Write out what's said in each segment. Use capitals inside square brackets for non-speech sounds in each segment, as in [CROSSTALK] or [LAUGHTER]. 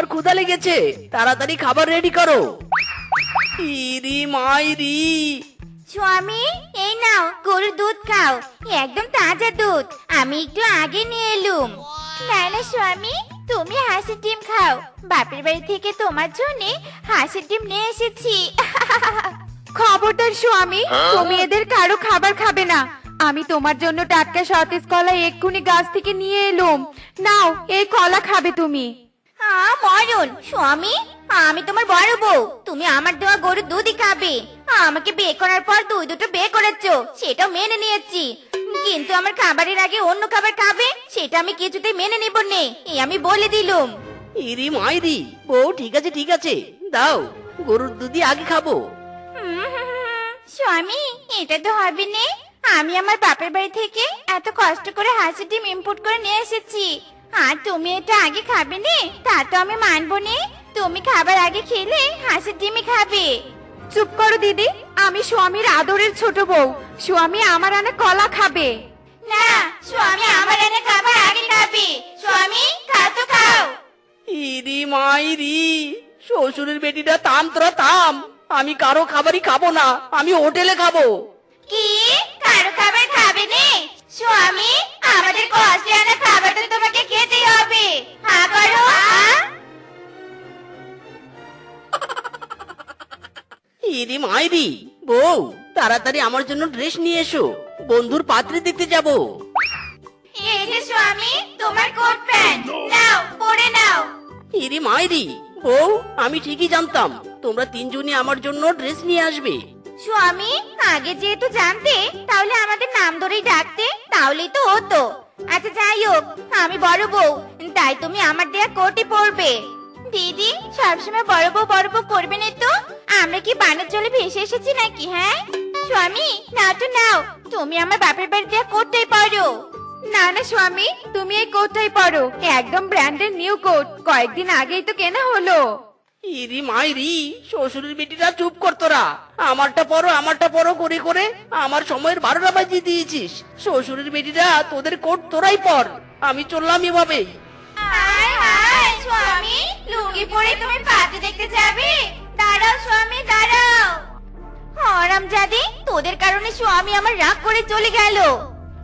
আমার ক্ষুধা লেগেছে। তাড়াতাড়ি খাবার রেডি করো। ইরি মাইরি। স্বামী এই নাও গরুর দুধ খাও। একদম তাজা দুধ। আমি একটু আগে নিয়ে এলুম। না না স্বামী তুমি হাঁসের ডিম খাও। বাপের বাড়ি থেকে তোমার জন্য হাঁসের ডিম নিয়ে এসেছি। খবরদার স্বামী তুমি এদের কারও খাবার খাবে না। আমি তোমার জন্য টাটকা সতেজ কলা এক্ষুনি গাছ থেকে নিয়ে এলুম। নাও এই কলা খাবে তুমি। হ্যাঁ মরণ স্বামী আমি তোমার বড় বউ। তুমি আমার দেওয়া গরুর দুধই খাবে। আমাকে বিয়ে করার পর দুই দুটো বিয়ে করেছ সেটাও মেনে নিয়েছি। কিন্তু আমার খাবারের আগে অন্য খাবার খাবে সেটা আমি কিছুতেই মেনে নিব নে এই আমি বলে দিলুম। ইরি মাইরি বউ ঠিক আছে ঠিক আছে। দাও গরুর দুধই আগে খাব। স্বামী এটা তো হবে নে। আমি আমার বাপের বাড়ি থেকে এত কষ্ট করে হাঁসের ডিম ইম্পোর্ট করে নিয়ে এসেছি। আর তুমি এটা আগে খাবে নে তা তো আমি মানবো নে। তুমি খাবার আগে খেলে হাঁসের ডিমই খাবে। চুপ করো দিদি আমি স্বামীর আদরের ছোট বউ। স্বামী আমার আনা কলা খাবে। না স্বামী আমার আনা খাবার আগে খাবে। স্বামী খাও তো খাও। ইরি মাইরি শ্বশুরের বেটিটা থাম তোরা থাম আমি কারও খাবারই খাব না আমি হোটেলে খাব। কি? কারও খাবার খাবে নে? স্বামী আমাদের কষ্টে আনা খাবার তো তোমাকে খেতেই মাইরি বউ তাড়াতাড়ি আমার জন্য ড্রেস নিয়ে এসো। বন্ধুর পাত্রে দেখতে যাব। এই যে স্বামী তোমার কোট প্যান্ট। নাও পরে নাও। ইরি মাইরি বউ আমি ঠিকই জানতাম। তোমরা তিনজনই আমার জন্য ড্রেস নিয়ে আসবে। স্বামী আগে যেহেতু জানতে তাহলে আমাদের নাম ধরেই ডাকতে তাহলেই তো হতো। আচ্ছা যাই হোক আমি বড় বউ তাই তুমি আমার দেয়া কোটই পরবে। দিদি, সবসময় বড় বউ বড় বউ করবে না তো? আমরা কি বানের জলে ভেসে এসেছি নাকি হ্যাঁ? স্বামী না তো নাও, তুমি আমার বাপের বাড়ি দেয়া কোটটাই পরো না না স্বামী, তুমি এই কোটটাই পরো একদম ব্র্যান্ডের নিউ কোট, কয়েকদিন আগেই তো কেনা হলো। ইরি মাইরি, শ্বশুরের বেটিরা চুপ কর তোরা। আমারটা পরো আমারটা পরো, করে করে আমার সময়ের বারোটা বাজিয়ে দিয়েছিস। শ্বশুরের বেটিরা তোদের কোট তোরাই পর। আমি চললাম এভাবেই। হায় হায় স্বামী, লুঙ্গি পরে তুমি পাতে দেখতে যাবে। দাঁড়াও, স্বামী, দাঁড়াও। হরাম তোদের কারণে স্বামী আমার রাগ করে চলে গেল।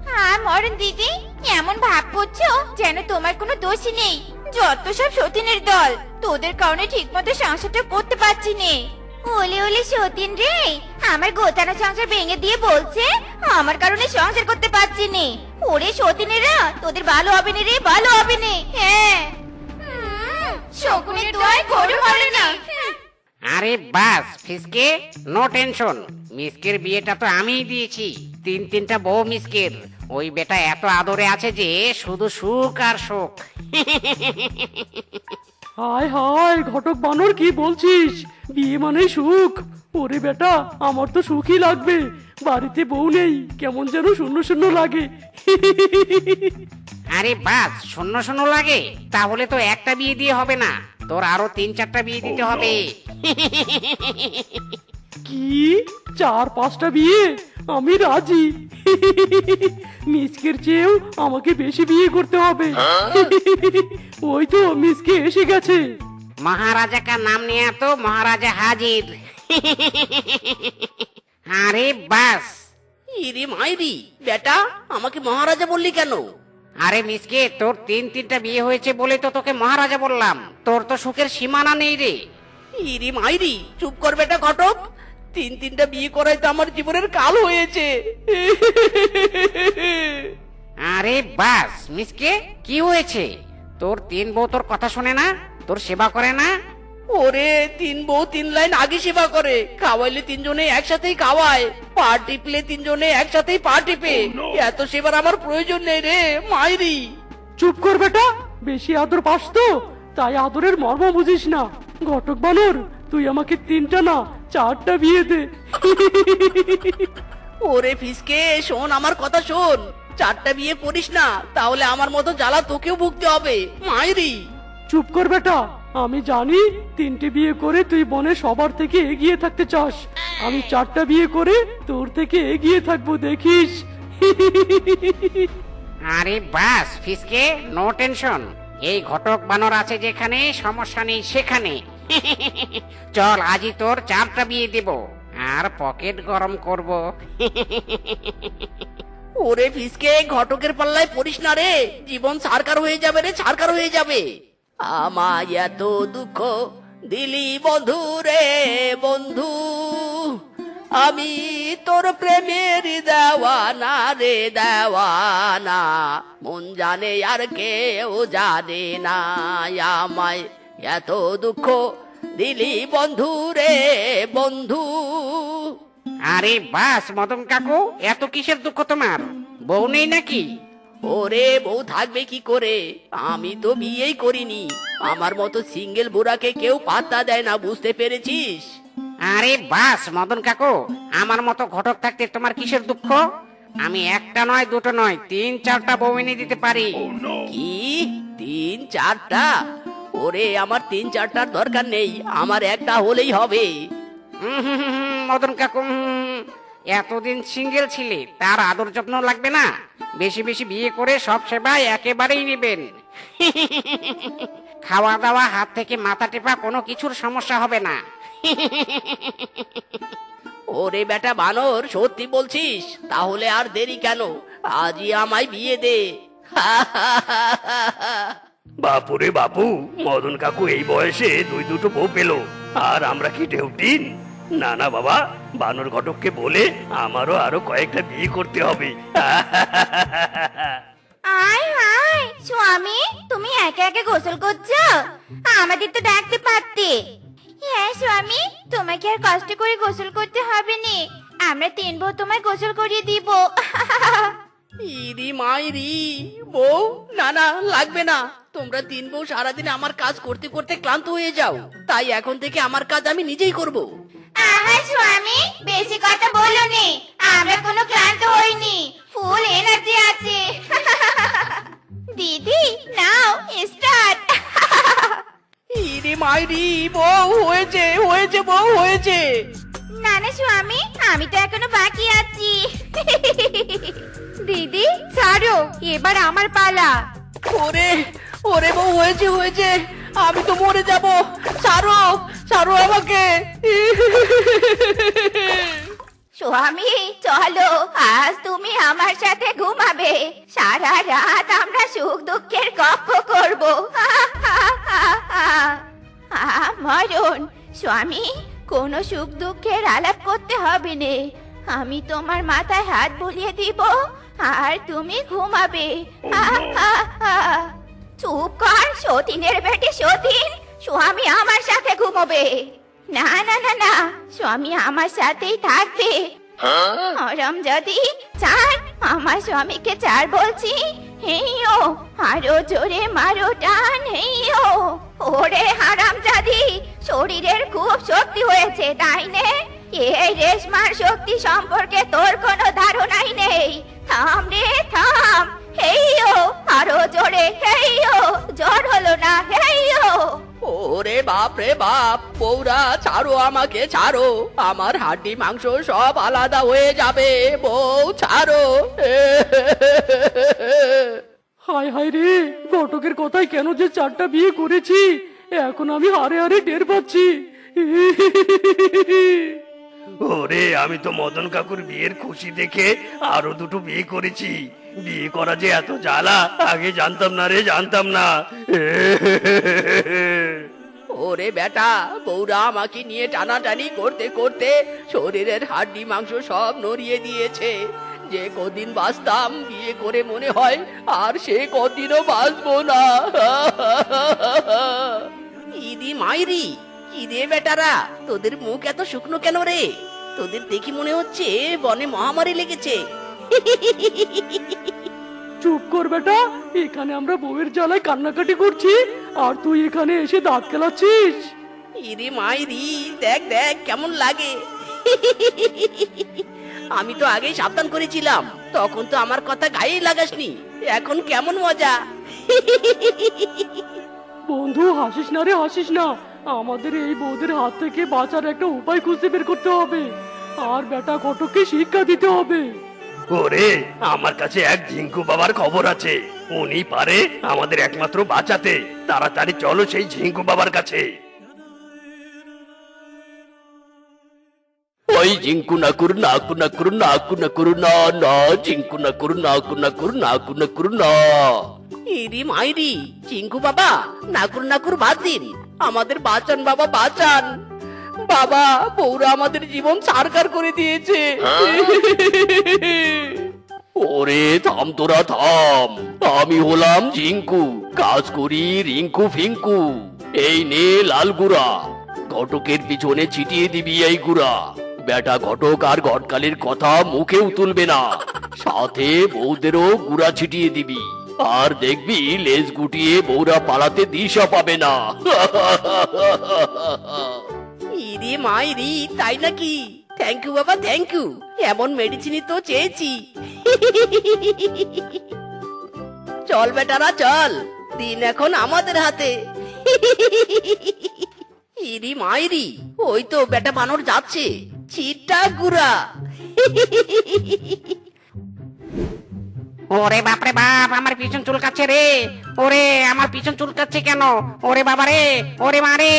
হ্যাঁ মরণ দিদি, এমন ভাব করছ যেন তোমার কোনো দোষই নেই। যত সব সতীনের দল, তোদের কারণে ঠিক মতো সংসারটা করতে পারছি নে। ওলে ওলে, সতীন রে, আমার গোতানো সংসার ভেঙে দিয়ে বলছে, আমার কারণে সংসার করতে পারছি নে। ওরে সতীনেরা, তোদের ভালো হবে না রে, ভালো হবে না। হ্যাঁ। শকুনের দোয়ায় গরু মরে না। আরে বাস, ফিসকে নো টেনশন মিসকের বিয়েটা তো আমিই দিয়েছি। তিন তিনটা বউ মিসকের। ওই বেটা এত আদরে আছে যে শুধু সুখ আর সুখ [LAUGHS] হায় হায়, ঘটক বানর, কি বলছিস? বিয়ে মানে সুখ। ওরে বেটা, আমার তো সুখই লাগবে। বাড়িতে বউ নেই, কেমন যেন শূন্য শূন্য লাগে। আরে বাস, শূন্য শূন্য লাগে। তাহলে তো একটা বিয়ে দিয়ে হবে না। তোর আরও তিন চারটা বিয়ে দিতে হবে। কি? চার পাঁচটা বিয়ে? আমি রাজি। [LAUGHS] মিসকের চেয়েও আমাকে বেশি বিয়ে করতে হবে। ওই তো মিসকে এসে গেছে। মহারাজা কা নাম নিয়ে তো মহারাজা হাজির। আরে বাস। ইরি মাইরি বেটা আমাকে মহারাজা বললি কেন? আরে মিসকে তোর তিন তিনটা বিয়ে হয়েছে বলে তো তোকে মহারাজা বললাম। তোর তো সুখের সীমানা নেই রে। ইরি মাইরি চুপ কর বেটা ঘটক। তিন তিনটা বিয়ে করাই তো আমার জীবনের কাল হয়েছে। আরে বাস মিসকে কি? হয়েছে? তোর তিন বউ তোর কথা শুনে না? তোর সেবা করে না? ওরে তিন বউ তিন লাইন আগে সেবা করে। খাওয়াইলে তিনজনে একসাথেই খাওয়ায় পা টিপলে তিনজনে একসাথেই পা টিপে এত সেবার আমার প্রয়োজন নেই রে মাইরি। চুপ কর বেটা বেশি আদর পাস তো তাই আদরের মর্ম বুঝিস না। ঘটক বানর তুই আমাকে তিনটা না চারটা বিয়ে দে ওরে ফিসকে শোন আমার কথা শোন। চারটা বিয়ে করিস না তাহলে আমার মতো জ্বালা তোকেও ভুগতে হবে। মাইরি। চুপ কর বেটা আমি জানি তিনটে বিয়ে করে তুই বনে সবার থেকে এগিয়ে থাকতে চাস। আমি চারটা বিয়ে করে তোর থেকে এগিয়ে থাকব দেখিস। আরে বাস ফিসকে নো টেনশন। এই ঘটক বানর আছে যেখানে সমস্যা নেই সেখানে। [LAUGHS] চল আজই তোর চারটা বিয়ে দেব। আর পকেট গরম করব। [LAUGHS] ওরে ফিসকে, ঘটকের পাল্লায় পড়িস না রে। জীবন সারকার হয়ে যাবে রে, ছারকার হয়ে যাবে। আমায় এত দুঃখ দিলি বন্ধু রে, বন্ধু। আমি তোর প্রেমের দেওয়ানা রে, দেওয়ানা। মন জানে আর কেউ জানে না, আমায় এত দুঃখ দিলি বন্ধু রে বন্ধু। আরে বাস মদন কাকু এত কিসের দুঃখ তোমার? বউ নেই নাকি? ওরে বউ থাকবে কি করে? আমি তো বিয়েই করিনি। আমার মতো সিঙ্গেল বুড়াকে কেউ পাত্তা দেয় না বুঝতে পেরেছিস? আরে বাস মদন কাকু আমার মতো ঘটক থাকতে তোমার কিসের দুঃখ? আমি একটা নয় দুটো নয় তিন চারটা বউ এনে দিতে পারি। কি? তিন চারটা? ওরে আমার তিন চারটার দরকার নেই আমার একটা হলেই হবে। মদন কাকু এতদিন সিঙ্গেল ছিলে তার আদর যত্ন লাগবে না? বেশি বেশি বিয়ে করে সব সেবা একেবারেই নেবেন। খাওয়া দাওয়া হাত থেকে মাথা টেপা কোনো কিছুর সমস্যা হবে না। ওরে বেটা বানর সত্যি বলছিস? তাহলে আর দেরি কেন? আজই আমায় বিয়ে দে। [LAUGHS] বাপুরে বাপু মদন কাকু এই বয়সে দুই দুটো বউ পেল। আর আমরা কি ঢেউটিন না না বাবা বানর ঘটককে বলে আমারও আরও কয়েকটা বিয়ে করতে হবে। আয় হায় স্বামী তুমি একা একা গোসল করছ? আমাদের তো ডাকতে পারতে। হ্যাঁ স্বামী তোমাকে আর কষ্ট করে গোসল করতে হবে না। আমরা তিন বউ তোমায় গোসল করিয়ে দিব। ইরি মাইরি বউ না না লাগবে না। তোমরা তিন বউ সারাদিন আমার কাজ করতে করতে ক্লান্ত হয়ে যাও। তাই এখন থেকে আমার কাজ আমি নিজেই করব। আহা স্বামী বেশি কথা বলো নে আমরা কোনো ক্লান্ত হইনি। ফুল এনার্জি আছে। [LAUGHS] দিদি নাও স্টার্ট [LAUGHS] ইরি মাইরি বউ হয়েছে হয়েছে বউ হয়েছে। না না স্বামী আমি তো এখনও বাকি আছি। [LAUGHS] দিদি ছাড়ো এবার আমার পালা। ওরে ওরে বউ, হয়েছে হয়েছে। আমি তো মরে যাব। ছাড়ো ছাড়ো আমাকে। স্বামী, চলো, আজ তুমি আমার সাথে ঘুমাবে। সারা রাত আমরা সুখ দুঃখের গপ্প করব। মরণ। স্বামী, কোনো সুখ দুঃখের আলাপ করতে হবে নে। আমি তোমার মাথায় হাত বুলিয়ে দিব, আর তুমি ঘুমাবে। চুপ কর সতীনের বেটে সতীন। স্বামী আমার সাথে ঘুমোবে। না না না না স্বামী আমার সাথেই থাকবে। হরম যদি চার আমার স্বামীকে চার বলছি। হেইও আরও জোরে মারো টান হেইও ওরে হারাম জাদি শরীরের খুব শক্তি হয়েছে তাই নে। এই রেশমার শক্তি সম্পর্কে তোর কোনো ধারণাই নেই। থাম রে থাম। হেইও আরও জোরে হেইও জোর হলো না হেইও ওরে বাপ রে বাপ বউরা ছাড়ো আমাকে ছাড়ো। আমার হাড্ডি মাংস সব আলাদা হয়ে যাবে বউ ছাড়ো। হায় হায় রে ঘটকের কথায় কেন যে চারটা বিয়ে করেছি? এখন আমি হারে হারে টের পাচ্ছি। ওরে, আমি তো মদন কাকুর বিয়ের খুশি দেখে আরও দুটো বিয়ে করেছি। বিয়ে করা যে এত জ্বালা, আগে জানতাম না রে, জানতাম না। ওরে বেটা, বউরা আমাকে নিয়ে টানাটানি করতে করতে শরীরের হাড্ডি মাংস সব নড়িয়ে দিয়েছে। যে কদিন বাঁচতাম, বিয়ে করে মনে হয় আর সে কদিনও বাঁচবো না। ইদি মাইরি। কি রে বেটারা? তোদের মুখ এত শুকনো কেন রে? তোদের দেখি মনে হচ্ছে বনে মহামারী লেগেছে। চুপ কর বেটা এখানে আমরা বউয়ের জ্বালায় কান্নাকাটি করছি আর তুই এখানে এসে দাঁত কেলাচ্ছিস। ইরে মাইরি দেখ দেখ কেমন লাগে। আমি তো আগেই সাবধান করেছিলাম তখন তো আমার কথা গায়েই লাগাসনি। এখন কেমন মজা। বন্ধু হাসিস না রে হাসিস না। আমাদের এই বউদের হাত থেকে বাঁচার একটা উপায় খুঁজে বের করতে হবে। আর বেটা ঘটককে শিক্ষা দিতে হবে। ওরে আমার কাছে এক ঝিঙ্কু বাবার খবর আছে। উনি পারে আমাদের একমাত্র বাঁচাতে। তাড়াতাড়ি চলো সেই ঝিঙ্কু বাবার কাছে। ওই জিঙ্কু নাকুর নাকু নাকুর নাকু নাকুর না না। জিঙ্কু নাকুর নাকু নাকুর নাকু নাকুর না। ইরি মাইরি চিঙ্কু বাবা নাকুর নাকুর বাদ দিন। আমাদের বাঁচান, বাবা বাঁচান। বাবা, বউরা আমাদের জীবন সারকার করে দিয়েছে। ওরে, থাম তোরা, থাম। আমি হলাম জিঙ্কু কাজ করি রিঙ্কু ফিঙ্কু। এই নে লাল গুড়া। ঘটকের পিছনে ছিটিয়ে দিবি এই গুড়া। বেটা ঘটক আর ঘটকালির কথা মুখেও তুলবে না। সাথে বউদেরও গুড়া ছিটিয়ে দিবি। আর দেখবি, লেজ গুটিয়ে বউরা পালাতে দিশা পাবে না। ইরি তাই নাকি? থ্যাংক ইউ বাবা থ্যাংক ইউ এমন মেডিসিনই তো চেয়েছি। চল বেটারা, চল। দিন এখন আমাদের হাতে। ইরি মাইরি ওই তো বেটা বানর যাচ্ছে। চিটা গুড়া। ওরে বাপরে বাপ আমার পিছন চুলকাচ্ছে রে। ওরে আমার পিছন চুলকাচ্ছে কেন? ওরে বাবা রে ওরে মারে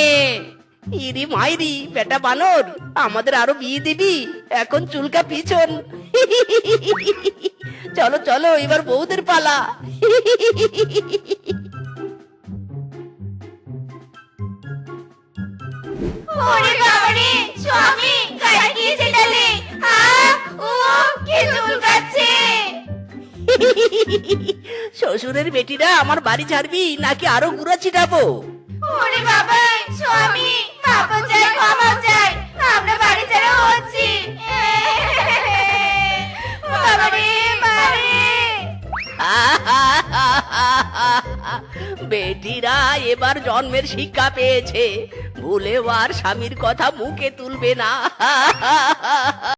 ইরি মাইরি বেটা বানর আমাদের আরও বিয়ে দিবি? এখন চুলকা পিছন। চলো চলো এবার বউদের পালা। ওরে বাবারে স্বামী গায়ে কি আ ও কি চুলকাচ্ছে। শ্বশুরের বেটিরা আমার বাড়ি ছাড়বি নাকি আরও গুড়া ছিটাবো? ওরে বাবা স্বামী বাবা চাই ক্ষমা চাই আমরা বাড়ি ছাড়া হচ্ছি। বাবারে বাবারে বেটিরা এবার জন্মের শিক্ষা পেয়েছে ভুলেও আর স্বামীর কথা মুখে তুলবে না।